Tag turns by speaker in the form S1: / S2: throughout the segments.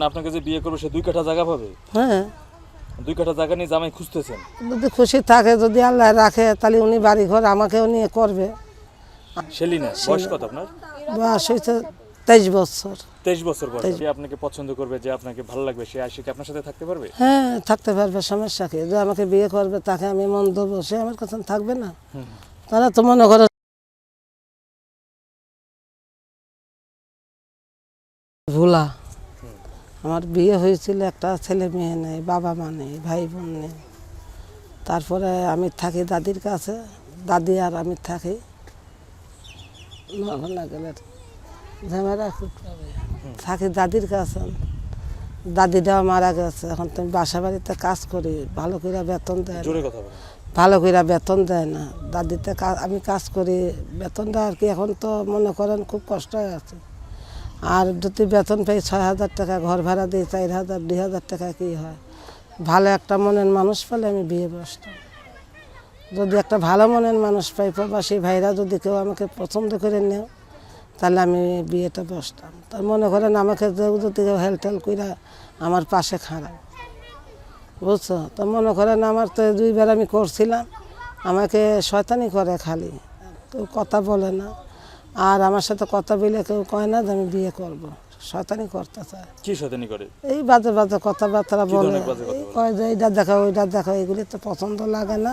S1: না আপনাকে যে বিয়ে করবে সে দুই কাঠা জায়গা পাবে?
S2: হ্যাঁ।
S1: দুই কাঠা জায়গা নিয়ে জামাই খুঁজতেছেন।
S2: যদি খুশি থাকে যদি আল্লাহ রাখে তাহলে উনি বাড়ি ঘর আমাকেও নিয়ে করবে।
S1: সেলিনা বয়স কত আপনার?
S2: বয়স হয়েছে তেইশ বছর।
S1: তেইশ বছর বয়স। যে আপনাকে পছন্দ করবে যে আপনাকে ভালো লাগবে সে আসে কি আপনার সাথে থাকতে পারবে?
S2: হ্যাঁ থাকতে পারবে সমস্যা কি? যে আমাকে বিয়ে করবে তাকে আমি মন দেবো সে আমার কাছে থাকবে না। তারা তো মনে করে আমার বিয়ে হয়েছিল একটা ছেলে মেয়ে নেই বাবা মা নেই ভাই বোন নেই। তারপরে আমি থাকি দাদির কাছে দাদি আর আমি থাকি। ঝামেলা থাকি দাদির কাছে দাদিটাও মারা গেছে। এখন তুমি বাসা বাড়িতে কাজ করি ভালো করে বেতন দেয় ভালো করে বেতন দেয় না। দাদিতে আমি কাজ করি বেতনটা আর কি এখন তো মনে করেন খুব কষ্ট হয়ে আছে। আর যদি বেতন পাই ছয় হাজার টাকা, ঘর ভাড়া দিই চার হাজার, দুই হাজার টাকা কি হয়? ভালো একটা মনের মানুষ পেলে আমি বিয়ে বসতাম। যদি একটা ভালো মনের মানুষ পাই, প্রবাসী ভাইরা যদি কেউ আমাকে পছন্দ করে নেও তাহলে আমি বিয়েটা বসতাম। তার মনে করেন আমাকে যদি কেউ হেলটেল করে আমার পাশে খারাপ বুঝছ? তো মনে করেন আমার তো দুইবার আমি করছিলাম, আমাকে শয়তানি করে খালি। কেউ কথা বলে না। আর আমার সাথে কথা বলে কেউ কয় না যে আমি বিয়ে করব। শয়তানি করতে চায়
S1: কি শয়তানি করে?
S2: এই বাজে বাজে কথাবার্তা বলে। কয় যে এইটা দেখো ওইটা দেখো এগুলি তো পছন্দ লাগে না।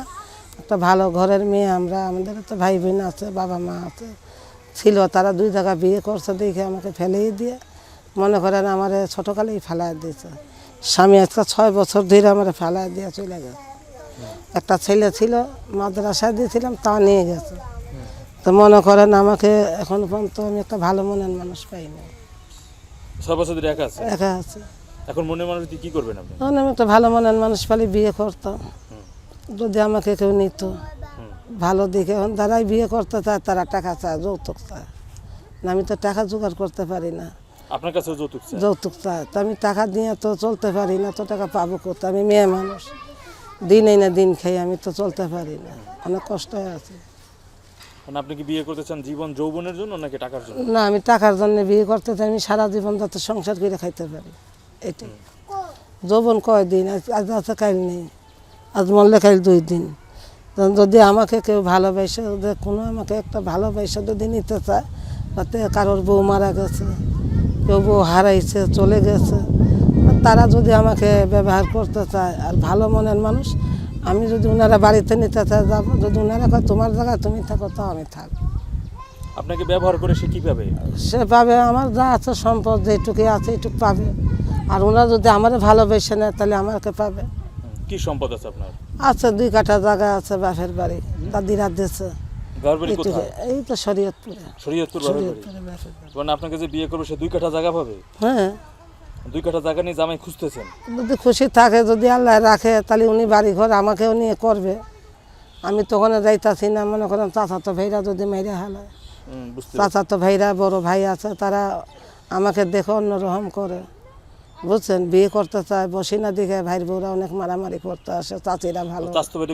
S2: একটা ভালো ঘরের মেয়ে আমরা আমাদের তো ভাই বোন আছে বাবা মা আছে ছিল তারা দুই জায়গা বিয়ে করছে দেখে আমাকে ফেলেই দিয়ে মনে করেন আমার ছোটোকালেই ফেলায় দিয়েছে। স্বামী আজকে ছয় বছর ধরে আমার ফেলায় দিয়ে চলে গেছে। একটা ছেলে ছিল মাদ্রাসায় দিয়েছিলাম তা নিয়ে গেছে। তো মনে করেন আমাকে এখন পর্যন্ত আমি একটা ভালো মনের মানুষ পাইনি।
S1: বছর একা আছে?
S2: একা আছে।
S1: এখন মনে মানুষ দিয়ে কি করবেন আপনি?
S2: তখন আমি একটা ভালো মনের মানুষ পালি বিয়ে করতাম। যদি আমাকে কেউ নিত ভালো দিকে এখন যারাই বিয়ে করতে চায় তারা টাকা চায় যৌতুক চায়। না আমি তো টাকা জোগাড় করতে পারি না।
S1: আপনার কাছে যৌতুক
S2: যৌতুক চায়। তো আমি টাকা দিয়ে তো চলতে পারি না তো টাকা পাবো কোথায়? আমি মেয়ে মানুষ। দিন এই না দিন খাই আমি তো চলতে পারি না। অনেক কষ্ট হয়ে আছে।
S1: মানে আপনি কি বিয়ে করতে চান জীবন যৌবনের জন্য নাকি টাকার জন্য?
S2: না, আমি টাকার জন্য বিয়ে করতে চাই, আমি সারা জীবন যাতে সংসার করে খাইতে পারি, এটাই। যৌবন কয় দিন আজ আছে কাল নেই, আজ মরলে কাল দুই দিন। যদি আমাকে কেউ ভালোবাসে কোনো আমাকে একটা ভালোবাসা যদি নিতে চায়, তাতে কারোর বউ মারা গেছে, কেউ বউ হারাইছে, চলে গেছে, তারা যদি আমাকে ব্যবহার করতে চায়, আর ভালো মনের মানুষ আমি যদি ওনারা বাড়িতে নিতে যাব যদি ওনারা কয় তোমার জায়গায় তুমি থাকো তাও আমি থাকব
S1: আপনাকে ব্যবহার করে সে কি পাবে
S2: সে পাবে আমার যা আছে সম্পদ যেটুকু আছে এইটুকু পাবে। আর ওনারা যদি আমার ভালোবেসে নেয় তাহলে আমাকে পাবে।
S1: কি সম্পদ আছে আপনার?
S2: আছে দুই কাঠা জায়গা আছে বাপের বাড়ি দাদিরা দিয়েছে। এই তো শরীয়তপুরে।
S1: শরীয়তপুর মানে আপনাকে যে বিয়ে করবে সে দুই কাঠা জায়গা পাবে?
S2: হ্যাঁ।
S1: দুই কাঠা জায়গা নিয়ে জামাই খুঁজতেছেন?
S2: যদি খুশি থাকে যদি আল্লাহ রাখে তাহলে উনি বাড়ি ঘর আমাকেও নিয়ে করবে। আমি তো ওখানে যাইতাছি না মনে করেন চাচা তো ভাইরা যদি মেরে হালায়।
S1: হুম,
S2: চাচা তো ভাইরা বড় ভাই আছে তারা আমাকে দেখে অন্যরকম করে। বুঝছেন? বিয়ে করতে চায় বসি না দিকে ভাইয়ের বউরা অনেক মারামারি করতে আসে চাচিরা ভালো।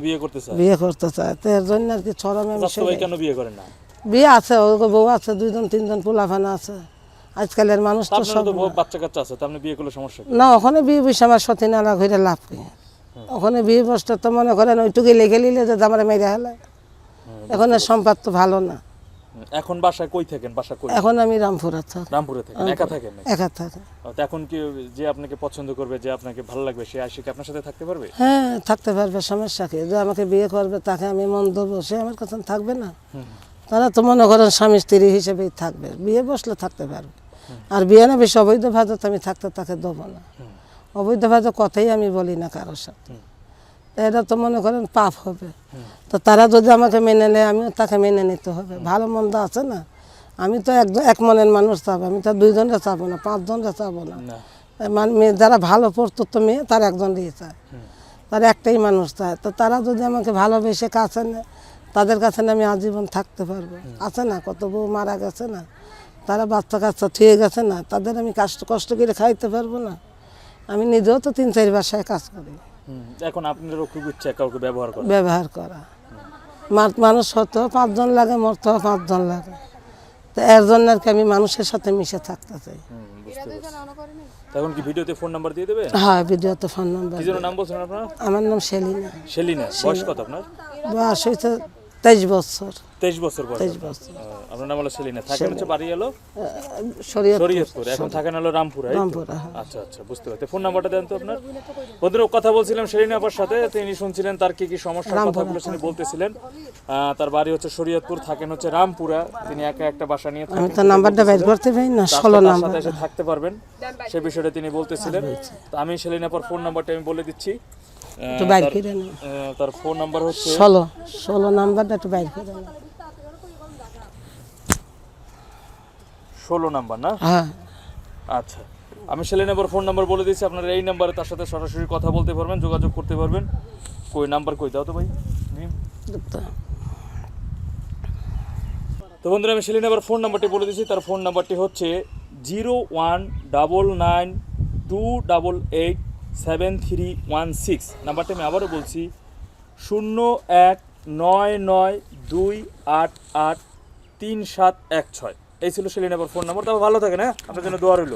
S1: বিয়ে করতে চায়?
S2: বিয়ে করতে চায়। তো এর জন্য আর কি ছড়মে
S1: কেন বিয়ে করেন না?
S2: বিয়ে আছে ওর বউ আছে দুইজন তিনজন পোলাফানা আছে। আজকালের মানুষ
S1: তা
S2: সব
S1: বাচ্চা কাচ্চা আছে আপনি বিয়ে করলে সমস্যা কি?
S2: না ওখানে বিয়ে বসে আমার সতী নালা ঘুরে লাভ কি ওখানে বিয়ে বসতে তো মনে করেন ওইটুকুই লেগে নিলে যে আমার মেরে হেলে এখন সম্পদ তো ভালো না।
S1: এখন বাসায় কই থাকেন? বাসা কই?
S2: এখন আমি রামপুরা থাকি।
S1: রামপুরে থাকেন একা থাকেন
S2: একা থাকি।
S1: তা এখন কি যে আপনাকে পছন্দ করবে যে আপনাকে ভালো লাগবে সে আসে কি আপনার সাথে থাকতে পারবে?
S2: হ্যাঁ থাকতে পারবে সমস্যা কি? যে আমাকে বিয়ে করবে তাকে আমি মন দেবো সে আমার কাছে থাকবে না। তারা তো মনে করেন স্বামী স্ত্রী হিসেবেই থাকবে। বিয়ে বসলে থাকতে পারবে। আর বিয়ে না বেশি অবৈধ ভাজত আমি থাকতে তাকে দেবো না। অবৈধ ভাজ কথাই আমি বলি না কারোর সাথে। এটা তো মনে করেন পাপ হবে। তো তারা যদি আমাকে মেনে নেয় আমিও তাকে মেনে নিতে হবে। ভালো মন্দ আছে না? আমি তো একজন এক মনের মানুষ চাবো। আমি তো দুইজনরা চাবো না পাঁচজনরা চাবো না।
S1: না।
S2: মানে মেয়ে যারা ভালো পড়তো তো মেয়ে তার একজন দিয়ে চায়। তার একটাই মানুষ চায়। তো তারা যদি আমাকে ভালোবেসে কাছে নেয় তাদের কাছে আমি আজীবন থাকতে পারব। আছে না কত বউ মারা গেছে না তারা বাচ্চা কাচ্চা থুয়ে গেছে না তাদের আমি কষ্ট কষ্ট করে খাইতে পারব না। আমি নিজেও তো তিন চার বাসায় কাজ করি।
S1: এখন আপনারও খুব ইচ্ছা কাউকে ব্যবহার করা।
S2: ব্যবহার করা। মানুষ হতেও পাঁচজন লাগে মরতেও পাঁচজন লাগে। তো এর জন্য আর কি আমি মানুষের সাথে মিশে থাকতে চাই।
S1: বুঝতে কি ভিডিওতে ফোন নাম্বার দিয়ে দেবে?
S2: হ্যাঁ ভিডিওতে ফোন নাম্বার
S1: কি নাম বলছেন আপনার?
S2: আমার নাম সেলিনা।
S1: শেলিনা বয়স কত আপনার?
S2: বয়স হয়েছে তেইশ বছর।
S1: তেইশ বছর বয়স
S2: তেইশ। বছর।
S1: আপনার নাম হলো সেলিনা। থাকেন হচ্ছে বাড়ি
S2: শরীয়ত
S1: শরীয়তপুর। এখন থাকেন হলো রামপুরা?
S2: রামপুরা, হ্যাঁ।
S1: আচ্ছা আচ্ছা বুঝতে পারছি। ফোন নাম্বারটা দেন তো আপনার। বন্ধুরা কথা বলছিলাম সেলিনা আপার সাথে। তিনি শুনছিলেন তার কি কি সমস্যার কথাগুলো তিনি বলতেছিলেন। তার বাড়ি হচ্ছে শরীয়তপুর থাকেন হচ্ছে রামপুরা। তিনি একা একটা বাসা নিয়ে থাকেন।
S2: তো নাম্বারটা করতে পারি না? ষোলো
S1: তার
S2: নাম্বার।
S1: সাথে এসে থাকতে পারবেন। সে বিষয়টা তিনি বলতেছিলেন। তো আমি সেলিনাপার ফোন নাম্বারটা আমি বলে দিচ্ছি।
S2: একটু বাইর করে না
S1: তার ফোন নাম্বার হচ্ছে
S2: ষোলো ষোলো নাম্বারটা একটু বাইর করে না
S1: ষোলো নাম্বার না?
S2: হ্যাঁ।
S1: আচ্ছা। আমি সেলিনাপার ফোন নাম্বার বলে দিচ্ছি আপনারা এই নাম্বারে তার সাথে সরাসরি কথা বলতে পারবেন যোগাযোগ করতে পারবেন। কই নাম্বার কই? দাও তো ভাই।
S2: তো
S1: বন্ধুরা আমি সেলিনাবার ফোন নাম্বারটি বলে দিচ্ছি তার ফোন নাম্বারটি হচ্ছে zero one double nine two double eight seven three one six নাম্বারটা আমি আবারও বলছি, শূন্য এক নয় নয় দুই আট আট তিন সাত এক ছয়। এই ছিল সেলিনাবার ফোন নাম্বার। তবে ভালো থাকে না আপনার জন্য দোয়া রইল।